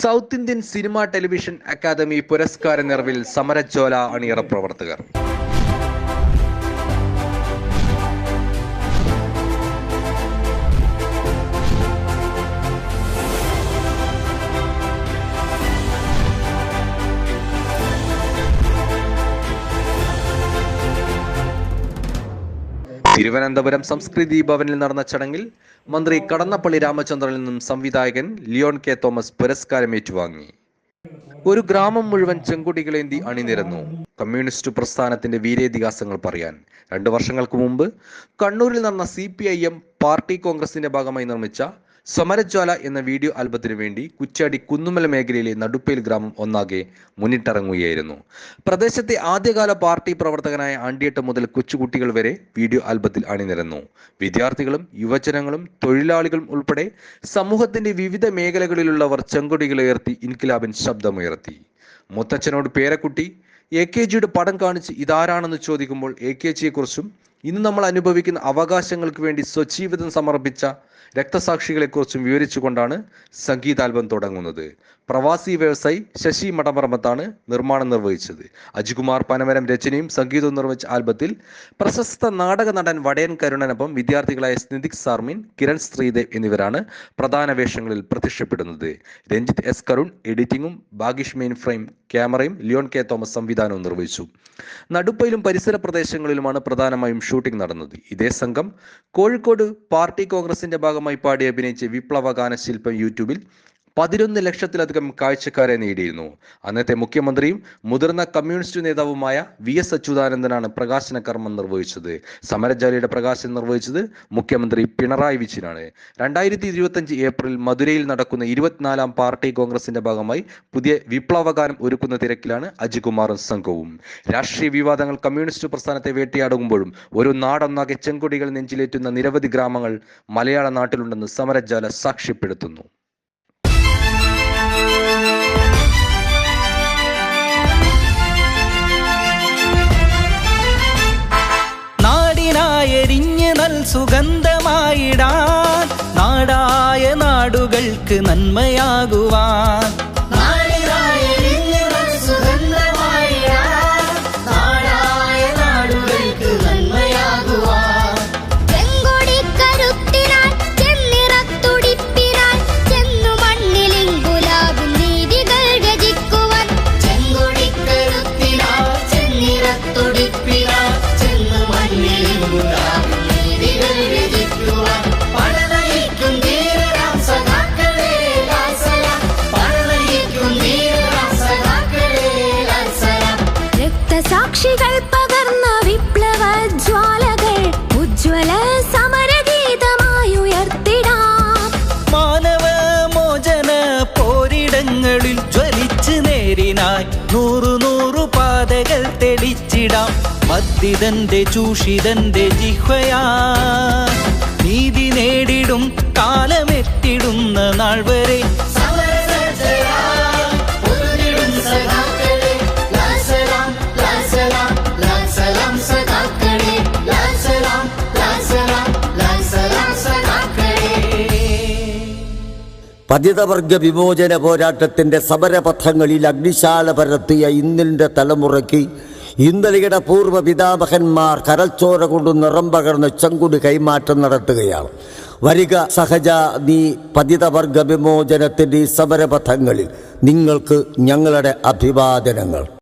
South Indian cinema television academy പുരസ്കാര നിറവിൽ സമരജ്വാല അണിയറ പ്രവർത്തകർ. തിരുവനന്തപുരം സംസ്കൃതി ഭവനിൽ നടന്ന ചടങ്ങിൽ മന്ത്രി കടന്നപ്പള്ളി രാമചന്ദ്രനിൽ നിന്നും സംവിധായകൻ ലിയോൺ കെ തോമസ് പുരസ്കാരം ഏറ്റുവാങ്ങി. ഒരു ഗ്രാമം മുഴുവൻ ചെങ്കുടികളേന്തി അണിനിരന്നു. കമ്മ്യൂണിസ്റ്റ് പ്രസ്ഥാനത്തിന്റെ വീരേതിഹാസങ്ങൾ പറയാൻ. രണ്ടു വർഷങ്ങൾക്ക് മുമ്പ് കണ്ണൂരിൽ നടന്ന C P I M party കോൺഗ്രസിന്റെ ഭാഗമായി നിർമ്മിച്ച സമരജ്വാല എന്ന വീഡിയോ ആൽബത്തിനു വേണ്ടി കുറ്റ്യാടി കുന്നുമല മേഖലയിലെ നടുപ്പേൽ ഗ്രാമം ഒന്നാകെ മുന്നിട്ടിറങ്ങുകയായിരുന്നു. പ്രദേശത്തെ ആദ്യകാല പാർട്ടി പ്രവർത്തകനായ ആണ്ടിയട്ട മുതൽ കൊച്ചുകുട്ടികൾ വരെ വീഡിയോ ആൽബത്തിൽ അണിനിരന്നു. വിദ്യാർത്ഥികളും യുവജനങ്ങളും തൊഴിലാളികളും ഉൾപ്പെടെ സമൂഹത്തിന്റെ വിവിധ മേഖലകളിലുള്ളവർ ചെങ്കൊടികളുയർത്തി ഇൻകിലാബിൻ ശബ്ദമുയർത്തി. മുത്തച്ഛനോട് പേരക്കുട്ടി എ കെ ജിയുടെ പടം കാണിച്ച് ഇതാരാണെന്ന് ചോദിക്കുമ്പോൾ എ കെ ജിയെക്കുറിച്ചും ഇന്ന് നമ്മൾ അനുഭവിക്കുന്ന അവകാശങ്ങൾക്ക് വേണ്ടി സ്വജീവിതം സമർപ്പിച്ച രക്തസാക്ഷികളെക്കുറിച്ചും വിവരിച്ചുകൊണ്ടാണ് സംഗീതാൽബം തുടങ്ങുന്നത്. പ്രവാസി വ്യവസായി ശശി മഠപറമ്പത്താണ് നിർമ്മാണം നിർവഹിച്ചത്. അജികുമാർ പനമരം രചനയും സംഗീതവും നിർവഹിച്ച ആൽബത്തിൽ പ്രശസ്ത നാടക നടൻ വടയൻ കരുണനൊപ്പം വിദ്യാർത്ഥികളായ സ്നിതിക് സാർമിൻ കിരൺ ശ്രീദേവ് എന്നിവരാണ് പ്രധാന വേഷങ്ങളിൽ പ്രത്യക്ഷപ്പെടുന്നത്. രഞ്ജിത്ത് എസ് കരുൺ എഡിറ്റിംഗും ബാഗിഷ് മെയിൻ ഫ്രെയിം ക്യാമറയും ലിയോൺ കെ തോമസ് സംവിധാനവും നിർവഹിച്ചു. നടുപ്പയിലും പരിസര പ്രദേശങ്ങളിലുമാണ് പ്രധാനമായും ഷൂട്ടിംഗ് നടന്നത്. ഇതേ സംഘം കോഴിക്കോട് പാർട്ടി കോൺഗ്രസിന്റെ ഭാഗമായി പാടി അഭിനയിച്ച വിപ്ലവ ഗാനശില്പം യൂട്യൂബിൽ പതിനൊന്ന് ലക്ഷത്തിലധികം കാഴ്ചക്കാരെ നേടിയിരുന്നു. അന്നത്തെ മുഖ്യമന്ത്രിയും മുതിർന്ന കമ്മ്യൂണിസ്റ്റ് നേതാവുമായ വി എസ് അച്യുതാനന്ദനാണ് പ്രകാശന കർമ്മം നിർവഹിച്ചത്. സമരജാലിയുടെ പ്രകാശനം നിർവഹിച്ചത് മുഖ്യമന്ത്രി പിണറായി വിജയനാണ്. രണ്ടായിരത്തി ഇരുപത്തഞ്ച് ഏപ്രിൽ മധുരയിൽ നടക്കുന്ന ഇരുപത്തിനാലാം പാർട്ടി കോൺഗ്രസിന്റെ ഭാഗമായി പുതിയ വിപ്ലവഗാനം ഒരുക്കുന്ന തിരക്കിലാണ് അജികുമാറും സംഘവും. രാഷ്ട്രീയ വിവാദങ്ങൾ കമ്മ്യൂണിസ്റ്റ് പ്രസ്ഥാനത്തെ വേട്ടയാടുമ്പോഴും ഒരു നാടൊന്നാകെ ചെങ്കൊടികൾ നെഞ്ചിലേറ്റുന്ന നിരവധി ഗ്രാമങ്ങൾ മലയാള നാട്ടിലുണ്ടെന്ന് സമരജാല സാക്ഷ്യപ്പെടുത്തുന്നു. സുഗന്ധമായിടാൻ നാടായ നാടുകൾക്ക് നന്മയാകുവാൻ. രക്തസാക്ഷികൾ പകർന്ന വിപ്ലവ ജ്വാലകൾ ഉജ്ജ്വല സമരഗീതമായുയർത്തിടാം മാനവ മോചന പോരിടങ്ങളിൽ ജ്വലിച്ച് നേരിനായി നൂറു നൂറു പാതകൾ തെളിച്ചിടാം. മദ്ദിതന്റെ ചൂഷിതന്റെ ജിഹ്വയാ. നീതി നേടിടും കാലമെത്തിടുന്ന നാൾ വരെ പതിതവർഗ വിമോചന പോരാട്ടത്തിന്റെ സമരപഥങ്ങളിൽ അഗ്നിശാല പരത്തിയ ഇന്നിന്റെ തലമുറയ്ക്ക് ഇന്നലെയുടെ പൂർവ പിതാമഹന്മാർ കരൽച്ചോര കൊണ്ട് നിറം പകർന്ന് ചെങ്കുടി കൈമാറ്റം നടത്തുകയാണ്. വരിക സഹജ നീ പതിതവർഗ വിമോചനത്തിന്റെ ഈ സമരപഥങ്ങളിൽ നിങ്ങൾക്ക് ഞങ്ങളുടെ അഭിവാദനങ്ങൾ.